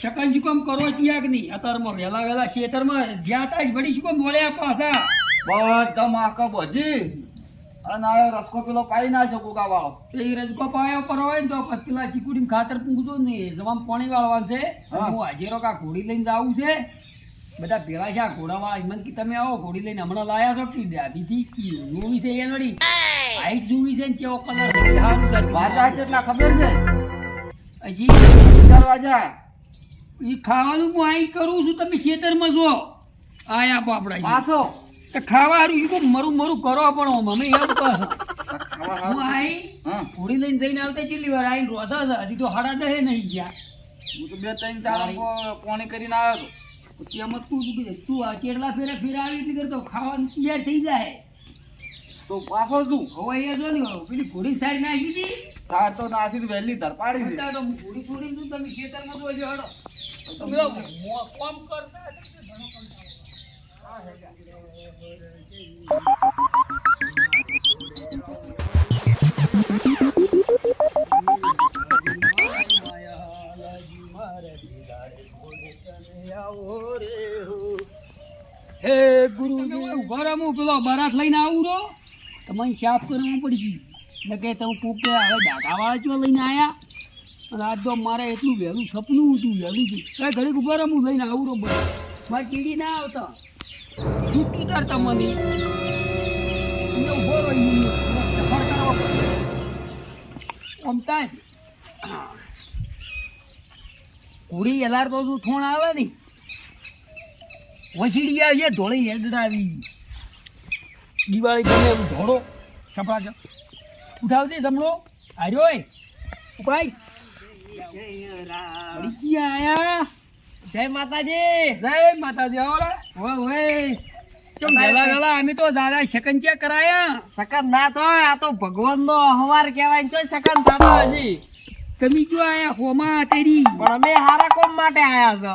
શકન કામ કરો છીએ કે નહીં અત્યારમાં વેલા વહેલા ખેતરમાં જ્યાં તાજ વળી શું કામ પાછા. બધા માકા બધી. અને આ રસ્કો પેલો પાઈ ના શકું વાળો તો એ રજકો પાયો પર હોય ને તો પેલા ચીકુડી ખાતર પૂગતો નહીં. જવામાં પાણી વાળવાનું છે. હું. હાજેરો કા ઘોડી લઈને જવું છે. બધા ભેળા છે આ ઘોડાવાળા. મને કે તમે આવો ઘોડી લઈને હમણાં લાયા છો કે દાદીથી જોવી છે એ લડી હાઈટ જોવી છે ને ચેવો કલર છે? એ સારું વાજા કેટલા ખબર છે? હજી દરવાજા એ ખાવાનું હું અહીં કરું છું તમે ખેતરમાં જો આયા બાપડા પાછો. ખાવા હારું ઈ મરું મરું કરો પણ અમે એવું કહો હું. આઈ ઘોડી લઈને જઈને આવતા કેટલી વાર? આઈ રોધા હજી તો હાડા દહે નહીં ગયા. હું તો બે ત્રણ ચાર પાણી કરીને આવ્યો હતો તેમ તું કહું છું તું આ કેટલા ફેરા ફેરા આવી એટલે કરતો ખાવાનું તૈયાર થઈ જાય. તો પાછો તું હવે એ જો ને પેલી ઘોડી સારી નાખી હતી તાર તો નાસી વહેલી ધરપાડી તો હું ઘોડી છોડી તું તમે ખેતરમાં જોજો હડો. તો પેલો મો- કામ કરતા ઘણો કંટાળો. ઊભા રહો, હું પેલો બરાત લઈને આવું રહો. તમારે સાફ કરવું પડશે. એટલે કે તમે કોક હવે દાદાવાળા ચો લઈને આવ્યા અને આજ તો મારે એટલું વહેલું સપનું હતું, વહેલું હતું કઈ ઘડીક ઊભા રહો, હું લઈને આવું રો બસ. મારે કીડી ના આવતા. છૂટી કરતા મને તમે ઊભો રહો કુડી એલાર તો શું થોણ આવે નહીં. વસીડી આવી ધોળી હેડડા આવી દિવાળી ગમે એવું ધોળો કપડા છે ઉઠાવજે આર્યો એ ઉપાય. આયા. જય માતાજી. જય માતાજી આવો ઓય અમે તો દાદા શકંચિયા કરાયા. સકન ના તો આ તો ભગવાન નો હવાર કહેવાય ને ચોય સકન થતો હજી. તમે જો આયા હોમા તેરી પણ અમે હારા કોમ માટે આયા છો.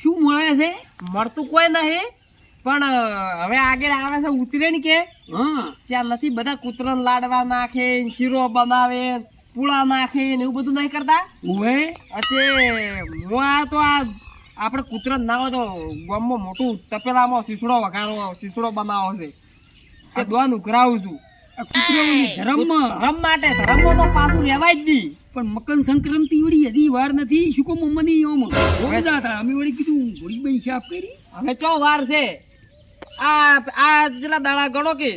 શું મળે છે? મળતું કોઈ નહીં. પણ હવે આગળ આવે છે ઉતરે ને કે? હા. ત્યાં નથી બધા કૂતરા લાડવા નાખે શીરો બનાવે પૂળા નાખે ને એવું બધું નહીં કરતા? અચે હું આ તો આ આપણે કૂતરા ના હોય તો ગામમાં મોટું તપેલામાં શીસડો વઘારો શીસડો બનાવો છે. તે દોન ઉઘરાવું છું. ધર્મ ધર્મમાં. માટે ધર્મ તો પાછું લેવાય જ નહીં. પણ મકર સંક્રાંતિ વળી હજી વાર નથી. શું કહું મમ્મી ઓમ. અમે વળી કીધું ઘોડી બઈ સાફ કરી. હવે ચો વાર છે? આ આ જેટલા દાડા ગણો કે?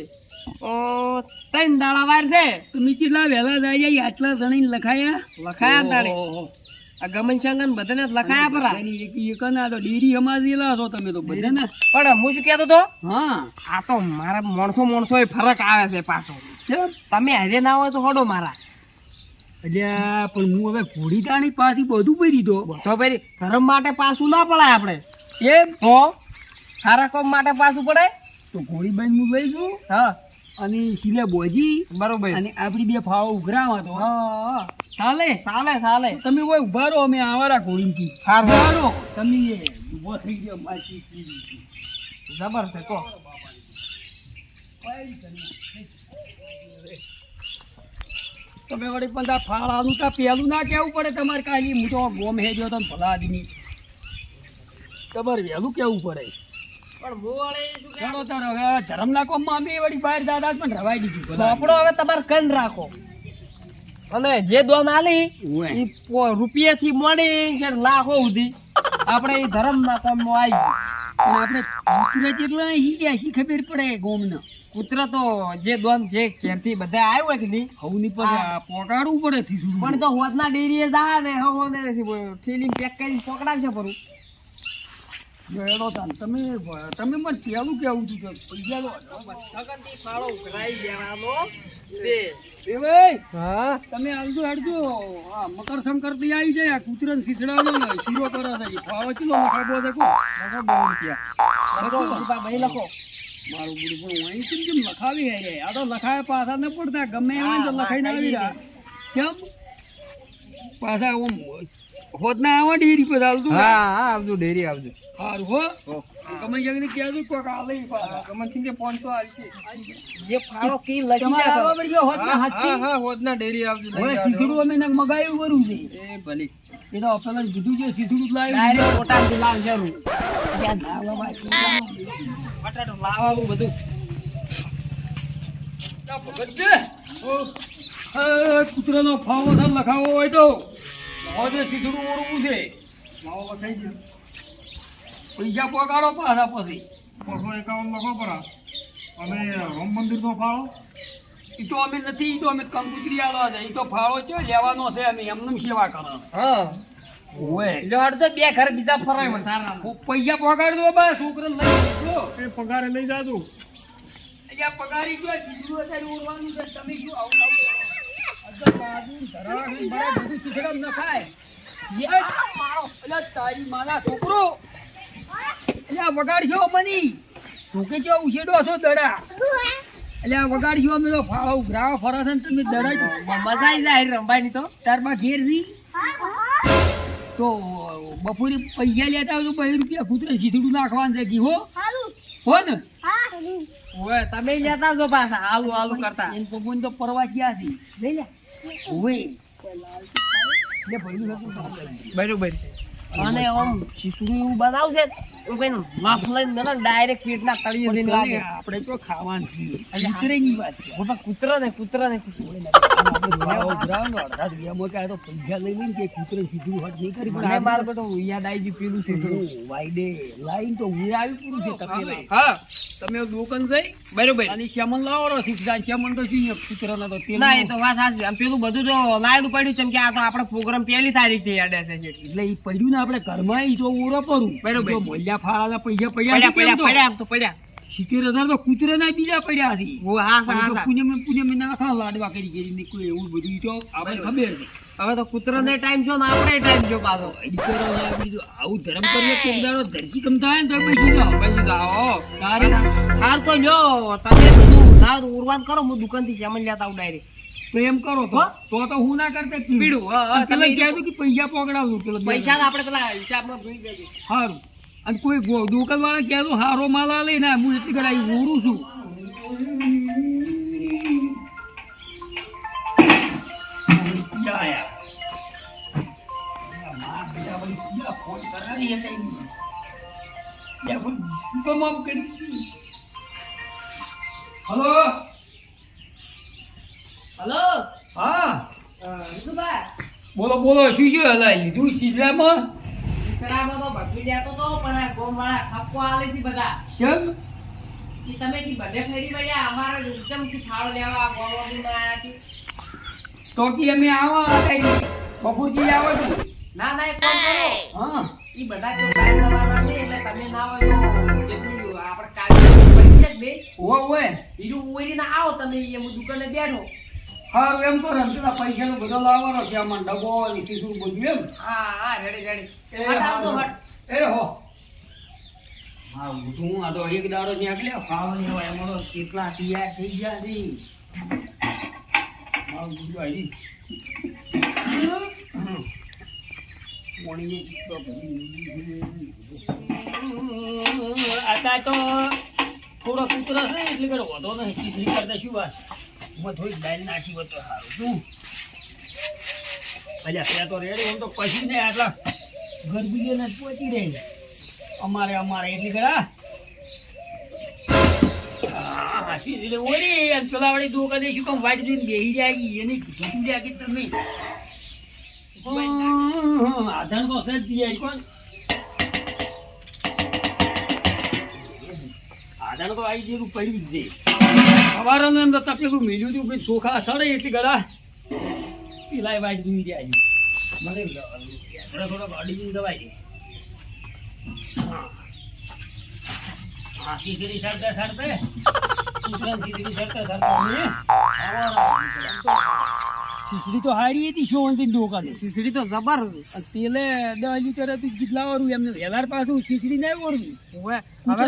ત્રણ દાડા વાર છે. તમે કેટલા વહેલા જાય આટલા જણીને લખાયા? લખાયા આ ગમન શંગન બધાને લખાયા પરા. એની એક એક ના તો ડેરી સમાજેલા છો તમે તો બધાને. પણ હું શું કહેતો તો હા. આ તો મારા માણસો માણસો એ ફરક આવે છે પાછો. તમે હારે ના હોય તો હોડો મારા. એટલે પણ હું હવે ઘોડી તાણી પાછી બધું પડી દો તો ભાઈ ધર્મ માટે પાછું ના પડાય આપણે. એમ? તો સારા કોમ માટે પાછું પડે? તો ઘોડી બાઈ હું લઈ જઉં. હા. અને સિલે બોજી. બરોબર. અને આપણી બે ફાળો ઉઘરાવા તો. હા ચાલે? ચાલે ચાલે. તમે કોઈ ઊભા રહો અમે આવારા હારું. ઊભા રહો. તમે ઊભો થઈ ગયો માસી. જબર છે કો તમે વળી પણ આ ફાળાનું તો પહેલું ના કેવું પડે તમારે કાંઈ. હું તો ગોમ હે જો તમે ભલા આદમી. ખબર વહેલું કેવું પડે. વળી બહાર દાદા પણ રવાઈ દીધું હવે તમારે કન રાખો. અને જે દોન આલી રૂપિયા થી મળી છે લાખો સુધી. આપણે એ ધર્મ ના કામમાં આવી આપણે કૂતરા જેટલા શીખ્યા શી ખબર પડે ગોમને? કૂતરા તો જે દોન જે ઘેરથી બધા આવ્યો હોય કે નહીં હવની પર આ પોકાડવું પડે પણ તો હોદના ડેરીએ જા ને હો ને ઠેલી પેક કરીને પકડાવશે પરું તાન તમે તમે મને પેલું કેવું છું કે પૈસા લો. સગનથી ફાળો ઉઘરાઈ દેવાનો તે એ ભાઈ હા? તમે આવજો હેડજો. આ મકર સંક્રાંતિ આવી જાય આ કૂતરાને શીસડાવો ને. શીરો કરો છે. ફાવો ચલો લખાવો દેખો કો લખો રૂપિયા ભાઈ લખો. મારું ગુરુ પણ અહીં કેમ કેમ લખાવી હે આ તો લખાય પાછા ન પડતા. ગમે એવા તો લખાઈ લખાઈને આવી રહ્યા. ચમ? પાછા ઓમ હોદના આવા ડેરી પર આવજો હા હા આવજો ડેરી આવજો. સારું હો. હો. કમાઈ જઈને કહેજો કોક આ લઈ પાછા. ગમનસિંહ કે 500 આલશે. જે ફાળો કી લસી તમારે જાય આવવા પડશે હોત ને હા, હા, હા, હોદના ડેરી આવજો, લઈ હવે અમે એને મગાવ્યું બરું છે. એ ભલી. એ તો પેલા કીધું છે શીશડું લાવ્યું ડાયરેક્ટ લાવ જરૂર. ત્યાં બધું. એ કૂતરાનો ફાવો લખાવો હોય તો. સીધું ઓરવું છે. ફાવો લખાઈ ગયો. પૈસા પગાડો પાછા. પછી બસો એકાવન લખો પરા અને રામ મંદિરનો ફાળો. એ તો અમે નથી એ તો અમે કંકુતરી આવવા છે એ તો ફાળો છે લેવાનો છે અમે એમનેમ સેવા કરો. હા. બે ઘર બીજા ફરાય પૈસા પગાડી દો બસ છોકરા લઈ પગારે લઈ જાજો. અહીંયા પગારી ગયો સીધું અત્યારે ઉડવાનું છે તમે શું આવું આવું. કરો? બધું શીખડાવ ન ખાય. યે, અલા તારી માના છોકરો. અલ્યા વગાડશો મની. તું કે ઉછેડો છો દડા. અલ્યા વગાડશો અમે તો ફાળો ઉઘરાવા ફરો છો ને તમે દડા મજા આવી જાય રંબાઈ તો. તારમાં ઘેર રી. તો બપોરે પૈસા લેતા આવજો બે રૂપિયા કૂતરે સીધું નાખવાનું છે કી હો. હો ને? ઓય તમે લેતા આવજો પાછા. હાલું હાલું કરતા. એમ તો તો પરવા ક્યાં છે. લઈ લે. લે બરોબર છે. અને આમ શીશું એવું બનાવશે હું કઈ માફ લઈને મને ડાયરેક્ટ પેટના તળિયે જઈને લાગે. આપણે તો ખાવાનું છે કૂતરેની વાત છે. બાપા કૂતરો. ને કૂતરો ને આપણે ભાવ ઉઘરાવવાનો અડધા તો પૈસા લઈ લઈને કે કૂતરે સીધું હટ નહીં કરી. મને માર બેટો યાદ આવી ગયું પેલું લાઈન તો હું આવી પૂરું છે તમે હા. તમે દુકાન જઈ. બરોબર. અને શ્યામન લાવો શીખતા શ્યામન તો શું કૂતરાના તો તેલ ના એ તો વાત સાચી પેલું બધું તો લાયેલું પડ્યું છે. કે આ તો આપણો પ્રોગ્રામ પહેલી તારીખથી યાદ છે. એટલે એ પડ્યું ને આપણે ઘરમાં ઈ ઓરો કરું બરોબર. મોલ્યા ફાળા પૈસા પડ્યા પડ્યા પડ્યા પડ્યા આમ તો? પડ્યા સિત્તેર હજાર તો કૂતરાના બીજા પડ્યા છે. ઓ હા સા હા સા. પુણ્યમે પુણ્યમે નાખા લાડવા કરી કરીને કોઈ એવું બધું તો આપણે ખબર છે. હવે તો કૂતરો ને ટાઈમ છો ને આપણે ટાઈમ જો પાછો. દીકરો ને બીજું આવું ધર્મ કરીએ કોક દાડો ધરતી કમ થાય ને તો પછી જાઓ પછી જાઓ તારે હાર તો જો તમે બધું ના ઉરવાન કરો હું દુકાનથી સામાન લેતા આવું ડાયરેક્ટ પ્રેમ કરો તો. તો તો હું ના કરતા પીડું, તમે- કહેતું કે પૈસા પકડાવું પેલા પૈસા આપણે પેલા હિસાબમાં જોઈ દેજો સારું અને કોઈ દુકાનવાળા દુકાન વાળા કહેતું હારો માલ આ લઈને આય. હું એટલી કડાઈ ઉરું છું આયા. માં બીજા વળી બીજા ફોન કરાવી એ કઈ નહીં. યા કોઈ દુકાનમાં આમ કરી હલો હલો? હા. વિષ્ણુભાઈ બોલો બોલો શું છે હલાઈ લીધું શીશડામાં વિસરામાં તો બધું લેતો તો પણ ગોમવાળા ઠપકો આલે છે બધા. કેમ? કે તમે કી બધે ફેરી વળ્યા? અમારે થાળો લેવા ગોળવાનું ના કે તો કે અમે આવા બપોરજી આવો કે ના ના એક કામ કરો. હા. ઈ બધા જો ટાઈમ થવાના છે એટલે તમે ના હોય તો જેટલી આપણે કાઢી પડી છે બે. ઓય હીરું ઉરીને આવો તમે હું દુકાને બેઠો. હારું એમ કરો ને પેલા પૈસા નું બધો લાવવાનો છે આમાં ડબો ને શીશું બધું એમ. હા હા રેડી રેડી. એ હટ હટ. એ હો. હા હું આ તો એક દાડો નીકળ્યા. ફાવ ને હોય એમાં કેટલા તૈયાર થઈ ગયા છે. હા બધું આવી. અત્યારે તો થોડો કૂતરો છે એટલે કે વધો નહીં. શીશડી કરતા શું વાત હું થોડીક દાલ નાસી હોત તો સારું. શું? અલ્યા, ત્યાં તો રેડી હું તો પછી ને આટલા ગરબીઓને જ પહોંચી રહી અમારે અમારે એટલી કરા હા શીશડી ઓરી અને પેલા વળી દુકાને શું કામ વાટ જોઈને બેસી જાય એની કીધું લ્યા કે તમે? આધાર છે જ તો આવી જેવું પડ્યું જ છે. સવારનું એમ તો પેલું મિલ્યું હતું ભાઈ ચોખા સડે એટલી ગળા પીલાય વાટ જોઈ જાય મને થોડા થોડા જઈને દવાઈ હા. હા શીશડી સડતા સડતે કૂતરાની શીશડી તો હારી હતી શોવંતી દુકાને સીસડી તો જબર તેલે દસ લીટર હતું કેટલા વાળું એમને? વેલાર પાછું શીશડી નહીં ઓળવી હવે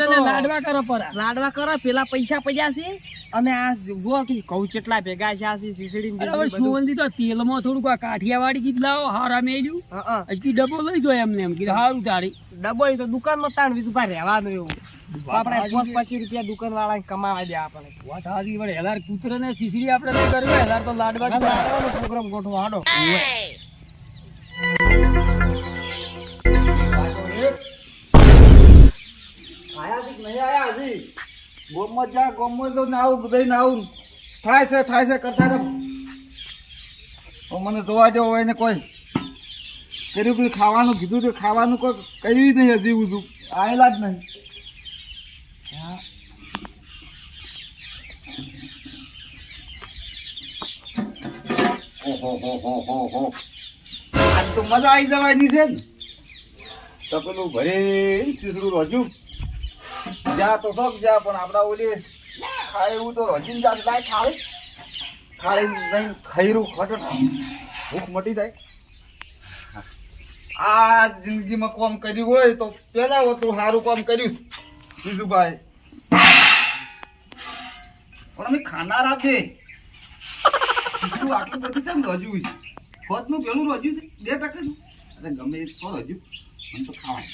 તો લાડવા કરો પરા. લાડવા કરો પેલા પૈસા પડ્યા છે અને આ જુઓ કે ઘઉં કેટલા ભેગા છે આ સીસડી અરે હવે તેલ તો તેલમાં થોડુંક આ કાઠિયાવાડી કીધું લાવો હારા મેલ્યું. હજી ડબો લઈ જો એમને એમ કીધું સારું તારી ડબો તો દુકાનમાં તાણ વીસ રૂપિયા રહેવાનું એવું. આપણે પોચ પચીસ રૂપિયા દુકાન વાળા કમાવા દે આપણે વાત સાચી પણ હેલાર કૂતરે ને શીશડી આપણે નહીં કરવી હેલાર તો લાડવા લાડવાનો પ્રોગ્રામ ગોઠવો હાડો આયા છે નહીં આયા હજી? ગોમમાં જા ગોમમાં તો નાવું બધાય નાવું થાય છે થાય છે કરતા તો મને જોવા જેવો હોય ને કોઈ કર્યું બધું ખાવાનું કીધું તો ખાવાનું કોઈ કર્યું નહીં હજી બધું આવેલા જ નહીં ઓહો હો હો હો હો. તો મજા આવી જવાની છે ને. તો પેલું ભરે શીસડું રજુ. જા તો શોખ જા, પણ આપડા ઓલી ખાય એવું તો હજી જા જાય ખાવે. ખાઈ નહીં, ખૈરું ખટ ભૂખ મટી જાય. આ જિંદગીમાં કોમ કર્યું હોય તો પેલા હોતું સારું કોમ કર્યું બીજું પણ અમે ખાનાર આપે શીસડું આટલું બધું છે ને રજુ છે? ખોટનું પેલું રજુ છે? બે ટકાનું અરે ગમે એ તો રજુ. મને તો ખાવાનું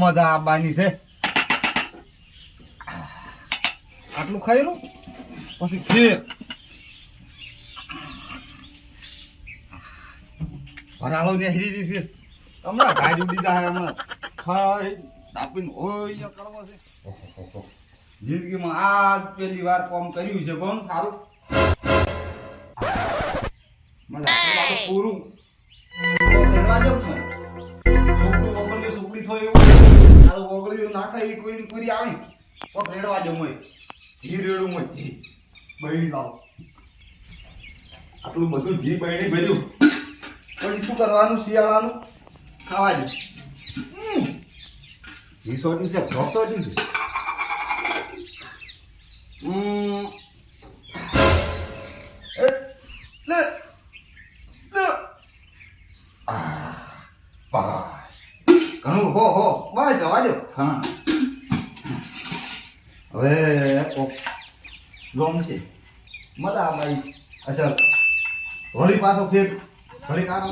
મજા આવવાની છે. આટલું ખાયેલું પછી ખીર. ભરાળો ને હેરી છે. હમણાં ગાડી દીધા હમણાં. ખાઈ, તાપીને હોય કરવા છે. જિંદગીમાં આ જ પહેલી વાર કામ કર્યું છે પણ સારું? પૂરું. છોકરું ઓગળ્યું થયું એવું આ તો ઓગળ્યું ના કોઈ આવી. તો રેડવા જવું જી રેડું હોય, જી. બળી આટલું બધું જી બળી ભર્યું પણ શું કરવાનું? શિયાળાનું? ખાવા જ જી સોટી છે ઢોક સોટી છે. ઘણું હો હો બસ જવા દો હા હવે ગમશે મજા ભાઈ અસર વળી પાછો ફેર વળી કામ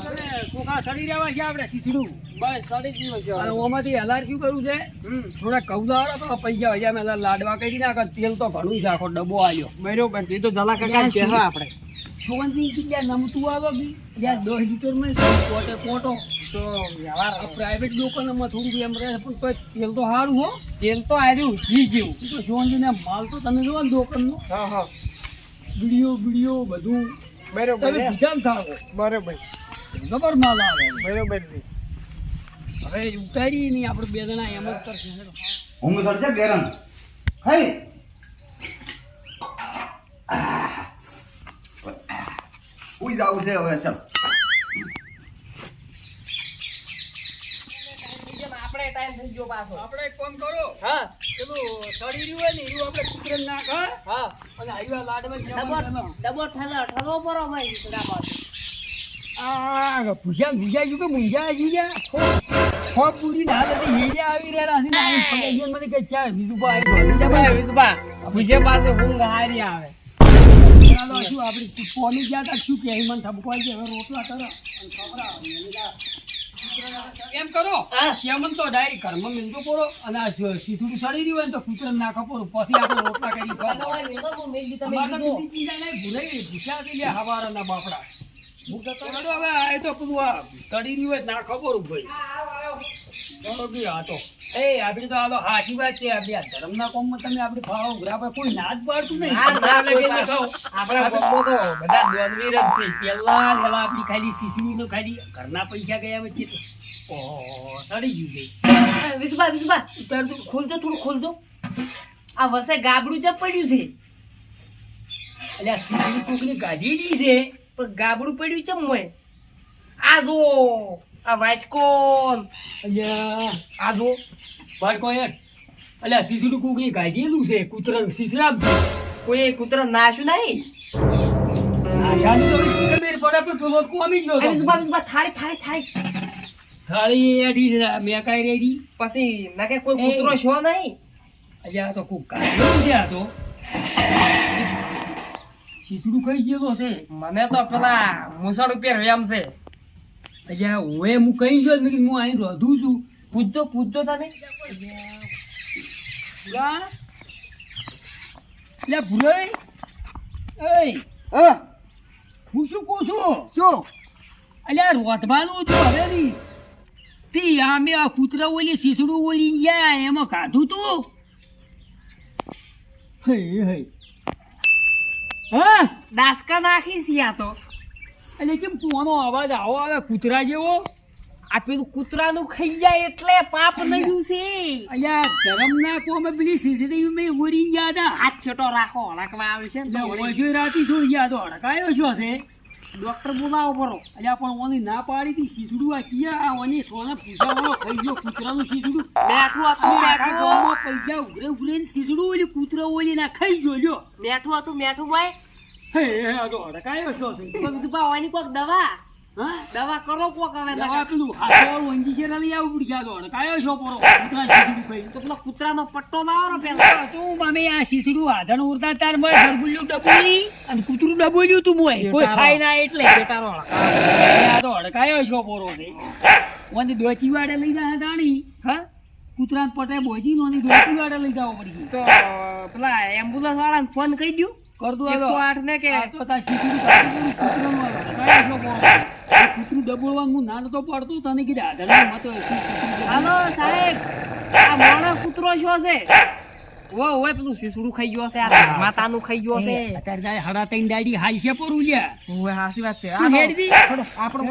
કોકા સડી રહ્યા છે આપણે શીશડું. બસ સડી ગયું છે અને ઓમાંથી હલાર શું કરું છે? થોડા કૌદાળા તો પૈસા હજાર મેં લાડવા કરી નાખ તેલ તો ઘણું છે આખો ડબ્બો આવ્યો બરોબર એ તો જલા કાકા કહેવા આપણે. સુગંધી જગ્યા નમતું આવે બી. જ્યાં દસ લીટરમાં પોટે કોટો તો વ્યવહાર પ્રાઇવેટ દુકાનમાં થોડું એમ રહે પણ તોય તેલ તો સારું હો. તેલ તો આવ્યું જી જેવું તો સુગંધીને માલ તો તમે જોવા ને દુકાનનો. હા હા. વીડિયો વીડિયો બધું. બરોબર તમે છે. બીજા બરોબર. જબર માલ આવે બરોબર હવે ઉતારી નહીં આપણે બે જણા એમ જ કરશું. ઊંઘ સરશે ગેરન હઈ. ઉઈ જાવું છે હવે ચાલ આપણે ટાઈમ થઈ ગયો પાછો. આપણે એક કામ કરો. હા. પેલું સડી રહ્યું હોય ને એનું આપણે કુતરે નાખ હા? હા. અને આવ્યા લાડવા છે ડબો ઠલો ઠલો પરો ભાઈ દીકરા પાસે આ ભૂસ્યા ભૂસ્યા કે મુંજા આવી ગયા હો પૂરી ના હતી હેજા આવી રહ્યા નથી ને આમ પગે ગયો ને મને કે ચા બીજું ભાઈ ભાઈ વિસબા ભુજે પાસે ઊંઘ હારી આવે. ચાલો શું આપણે પોની ગયા તા? શું કે મને થબકવાઈ હવે રોટલા કરો અને ખવડાવો. એમ કરો શ્યામન તો ડાયરી કર્મ મિલતો પડો અને આ સીધું સડી રહ્યું હોય ને તો કૂતરા ના પડો પછી આપણે રોટલા કરી ભૂલાઈ ભૂસ્યા થઈ ગયા હવારના બાપડા હું તો હવે આ તો પેલું આ સડી રહ્યું હોય ના ખબર ભાઈ બી આ તો. એ આપડી તો હાલો હાચી વાત છે. આપડી આ ધર્મના કોમમાં તમે આપડી ફાળો ઉઘરા પર કોઈ ના જ પાડતું નહીં. ના, ના, કોઈ આપણે પાડતું. કહો. આપણે ગમો તો બધા દોનવીર જ છે. પેલા પેલા આપડી ખાલી સીસી નું ખાલી ઘરના પૈસા ગયા વચ્ચે તો ઓહો, સડી ગયું છે. વિસુભા વિસુભા ખોલજો થોડું ખોલજો. આ વસે ગાબડું જ પડ્યું છે? એટલે આ કોકની કાઢી દી છે પણ ગાબડું પડ્યું છે હોય? આ જો આ અહીંયા આ જો બાળકો યાર એટલે આ ગાઈ કોકની છે કૂતરા સીસરા કોઈ કૂતરા નાશું નહીં. કાંઈ પછી નાખે કોઈ. કૂતરો છો નહીં? અલ્યા તો કોક કાઢ્યો છે આ તો. શીસડું ખાઈ ગયેલો છે. મને તો પેલા મુસળ ઉપર વેમ છે. અલ્યા ઓએ હું કઈ ગયો મેં હું અહીં રોધું છું. પૂછજો પૂછજો તમે. લે. ભૂરાઈ એય. હા. હું શું કહું છું? શું? અલ્યા રોધવાનું તો હવે તી આમે આ કૂતરા ઓલી શીસડું ઓલી ગયા એમાં કાધું તું? હે હે. હા? દાસકા નાખી યા તો. એટલે કેમ કુવાનો અવાજ આવો આવે કૂતરા જેવો? આ પેલું કૂતરાનું ખાઈ જાય એટલે પાપ નડ્યું છે. અહીંયા ગરમ ના કોમે પેલી સીસીટીવી મેં ઉરી ગયા હતા. હાથ છેટો રાખો હડકવા આવે છે ઓછો રાતી જો ગયા તો હડકાયો છો છે. ડોક્ટર બોલાવો પરો અલ્યા પણ ઓની ના પાડી હતી શીસડું આ ચિયા આ ઓની સોના પૂછાવાળો ખાઈ ગયો કૂતરાનું સીસડું. મેઠું હતું બેઠું. ગામમાં પૈસા ઉઘરે ઉઘરે સીસડું ઓલી કૂતરો ઓલી ના ખાઈ ગયો લ્યો. બેઠું હતું મેઠું ભાઈ. આ તો અડકાયો છો છે. કોઈ બીજું બા ઓની કોક દવા? હા? દવા કરો કોક હવે દવા પેલું હાથો વંજી છે લઈ આવું પડી ગયા તો? અડકાયો છો પરો. કૂતરા શીસડું ખાઈ તો પેલો કૂતરાનો પટ્ટો લાવો ને પેલા. તો હું આ શીસડું આધણ ઉડતા તાર મેં સરગુલ્યું ડબોલી અને કૂતરું ડબોલ્યું તું મોય કોઈ ખાય ના એટલે પેટાનો આ તો અડકાયો છો પોરો છે. ઓની ડોચી વાડે લઈ જાય દાણી હા? કૂતરાને પટે બોજી નો ની વાડે લઈ જાવ પડી તો પેલા એમ્બ્યુલન્સ વાળાને ફોન કરી દઉં કર દો એકસો આઠ ને કે તો તા સીધી પોરો આ કૂતરું ડબોળવાનું હું ના નતો પડતો તને કીધું આધણ મતો હાલો સાહેબ આ મોણો કૂતરો છો છે? ઓ ઓય પેલું સીસડું ખાઈ ગયો છે આ માતાનું ખાઈ ગયો છે અત્યારે જાય હડા તૈન દાડી હાઈ છે પોરું લ્યા. ઓય હાસી વાત છે. આ હેડ આપણો